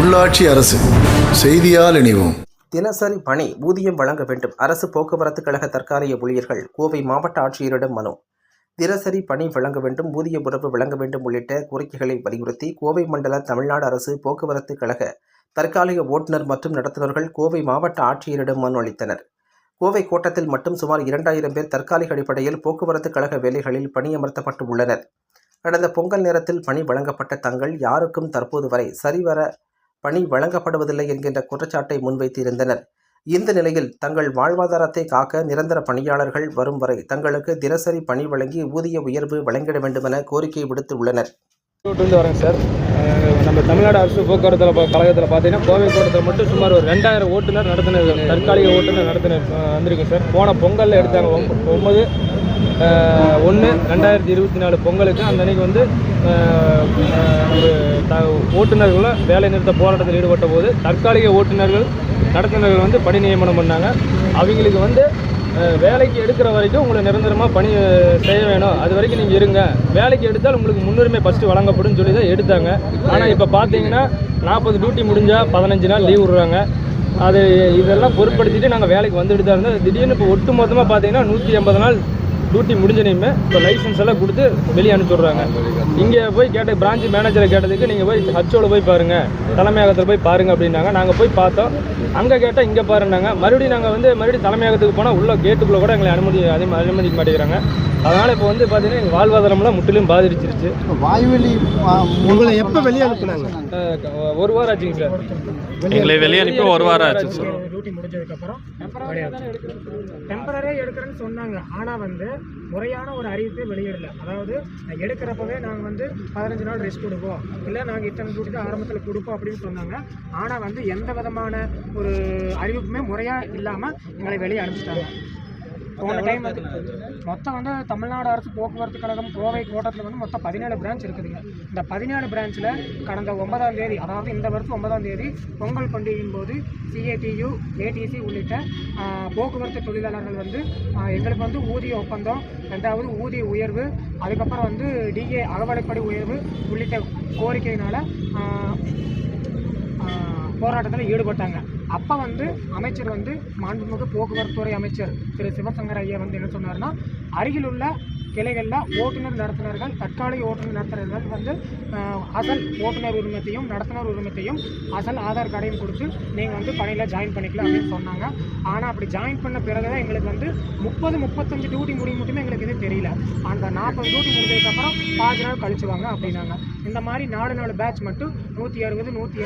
உள்ளாட்சி அரசு செய்தியால் இணைவோம். தினசரி பணி ஊதியம் வழங்க வேண்டும். அரசு போக்குவரத்து கழக தற்காலிக ஊழியர்கள் கோவை மாவட்ட ஆட்சியரிடம் மனு. தினசரி பணி வழங்க வேண்டும் ஊதிய உறவு வழங்க வேண்டும் உள்ளிட்ட கோரிக்கைகளை வலியுறுத்தி கோவை மண்டல தமிழ்நாடு அரசு போக்குவரத்து கழக தற்காலிக ஓட்டுநர் மற்றும் நடத்துனர்கள் கோவை மாவட்ட ஆட்சியரிடம் மனு அளித்தனர். கோவை கோட்டத்தில் மட்டும் சுமார் இரண்டாயிரம் பேர் தற்காலிக அடிப்படையில் போக்குவரத்து கழக வேலைகளில் பணியமர்த்தப்பட்டு உள்ளனர். கடந்த பொங்கல் நேரத்தில் பணி வழங்கப்பட்ட தங்கள் யாருக்கும் தற்போது வரை சரிவர பணி வழங்கப்படுவதில்லை என்கின்ற குற்றச்சாட்டை முன்வைத்திருந்தனர். இந்த நிலையில் தங்கள் வாழ்வாதாரத்தை காக்க நிரந்தர பணியாளர்கள் வரும் வரை தங்களுக்கு தினசரி பணி வழங்கி ஊதிய உயர்வு வழங்கிட வேண்டுமென கோரிக்கை விடுத்துள்ளனர். ரூட்லேருந்து வரேங்க சார். நம்ம தமிழ்நாடு அரசு போக்குவரத்தில் கழகத்தில் பார்த்தீங்கன்னா கோவை கோட்டத்தில் மட்டும் சுமார் ஒரு ரெண்டாயிரம் ஓட்டுநர் நடத்தின தற்காலிக ஓட்டுநர் நடத்துனர் அஹ், வந்திருக்கு சார். போன பொங்கலில் எடுத்தாங்க. ஒம்ப- ஒன்று ரெண்டாயிரத்தி இருபத்தி நாலு பொங்கலுக்கு அந்த அன்னைக்கு வந்து ஒரு த ஓட்டுநர்களும் வேலை நிறுத்த போராட்டத்தில் ஈடுபட்ட போது தற்காலிக ஓட்டுநர்கள் நடத்துனர்கள் வந்து பணி நியமனம் பண்ணாங்க. அவங்களுக்கு வந்து வேலைக்கு எடுக்கிற வரைக்கும் உங்களை நிரந்தரமாக பணி செய்ய வேணும். அது வரைக்கும் நீங்கள் இருங்க. வேலைக்கு எடுத்தால் உங்களுக்கு முன்னுரிமை ஃபஸ்ட்டு வழங்கப்படும் சொல்லி தான் எடுத்தாங்க. ஆனால் இப்போ பார்த்தீங்கன்னா நாற்பது டியூட்டி முடிஞ்சால் பதினஞ்சு நாள் லீவ் விடுறாங்க. அது இதெல்லாம் பொருட்படுத்திட்டு நாங்கள் வேலைக்கு வந்துட்டு தான் இருந்தோம். திடீர்னு இப்போ ஒட்டு மொத்தமாக பார்த்தீங்கன்னா நூற்றி எண்பது நாள் டியூட்டி முடிஞ்சனையுமே இப்போ லைசன்ஸ் எல்லாம் கொடுத்து வெளியே அனுப்பிச்சுட்றாங்க. இங்கே போய் கேட்ட பிரான்ச் மேனேஜரை கேட்டதுக்கு நீங்கள் போய் ஹச்சோவில் போய் பாருங்கள் தலைமையகத்தில் போய் பாருங்கள் அப்படின்னாங்க. நாங்கள் போய் பார்த்தோம். அங்கே கேட்டால் இங்கே பாருன்னாங்க. மறுபடியும் நாங்கள் வந்து மறுபடியும் தலைமையகத்துக்கு போனால் உள்ள கேட்டுக்குள்ளே கூட எங்களை அனுமதி அதே அனுமதிக்க மாட்டேங்கிறாங்க. அதனால் இப்போ வந்து பார்த்தீங்கன்னா எங்கள் வாழ்வாதாரம்லாம் முற்றிலும் பாதிச்சிருச்சு. வாய்வெளி உங்களை எப்போ வெளியே அனுப்புனாங்க? ஒரு வாரம் ஆச்சுங்க சார். எங்களை வெளியே அனுப்பி ஒரு வாரம் ஆச்சு சார். டியூட்டி முடிஞ்சதுக்கப்புறம் டெம்பரரே எடுக்கிறேன்னு சொன்னாங்க. ஆனால் வந்து முறையான ஒரு அறிவிப்பே வெளியிடல. அதாவது எடுக்கிறப்பவே நாங்கள் வந்து பதினஞ்சு நாள் ரெஸ்ட் கொடுப்போம். இல்லை நாங்கள் இத்தனை டியூட்டி ஆரம்பத்தில் கொடுப்போம் அப்படின்னு சொன்னாங்க. ஆனால் வந்து எந்த விதமான ஒரு அறிவிப்புமே முறையாக இல்லாமல் எங்களை வெளியே அனுப்பிச்சிட்டாங்க. போன டைம் வந்து மொத்தம் வந்து தமிழ்நாடு அரசு போக்குவரத்து கழகம் கோவை கோட்டத்தில் வந்து மொத்தம் பதினேழு பிரான்ச் இருக்குதுங்க. இந்த பதினேழு பிரான்ச்சில் கடந்த ஒன்பதாம் தேதி அதாவது இந்த வருஷம் ஒன்பதாம் தேதி பொங்கல் பண்டிகையின் போது சிஏடியு ஏடிசி உள்ளிட்ட போக்குவரத்து தொழிலாளர்கள் வந்து எங்களுக்கு வந்து ஊதிய ஒப்பந்தம் ரெண்டாவது ஊதிய உயர்வு அதுக்கப்புறம் வந்து டிஏ அகவலைப்படி உயர்வு உள்ளிட்ட கோரிக்கையினால போராட்டத்தில் ஈடுபட்டாங்க. அப்போ வந்து அமைச்சர் வந்து மாண்புமிகு போக்குவரத்துறை அமைச்சர் திரு சிவசங்கர் ஐயா வந்து என்ன சொன்னார்னா அருகில் உள்ள கிளைகளில் ஓட்டுநர் நடத்துனர்கள் தற்காலிக ஓட்டுநர் நடத்துனர்கள் வந்து அசல் ஓட்டுநர் உரிமத்தையும் நடத்துனர் உரிமத்தையும் அசல் ஆதார் கார்டையும் கொடுத்து நீங்கள் வந்து பணியில் ஜாயின் பண்ணிக்கலாம் அப்படின்னு சொன்னாங்க. ஆனால் அப்படி ஜாயின் பண்ண பிறகு தான் எங்களுக்கு வந்து முப்பது முப்பத்தஞ்சு டியூட்டி முடியும் மட்டுமே எங்களுக்கு இது தெரியல. அந்த நாற்பது டியூட்டி முடிஞ்சதுக்கப்புறம் பாஞ்சு நாள் கழிச்சுவாங்க அப்படின்னாங்க. இந்த மாதிரி நாலு நாலு பேட்ச் மட்டும் நூற்றி அறுபது நூற்றி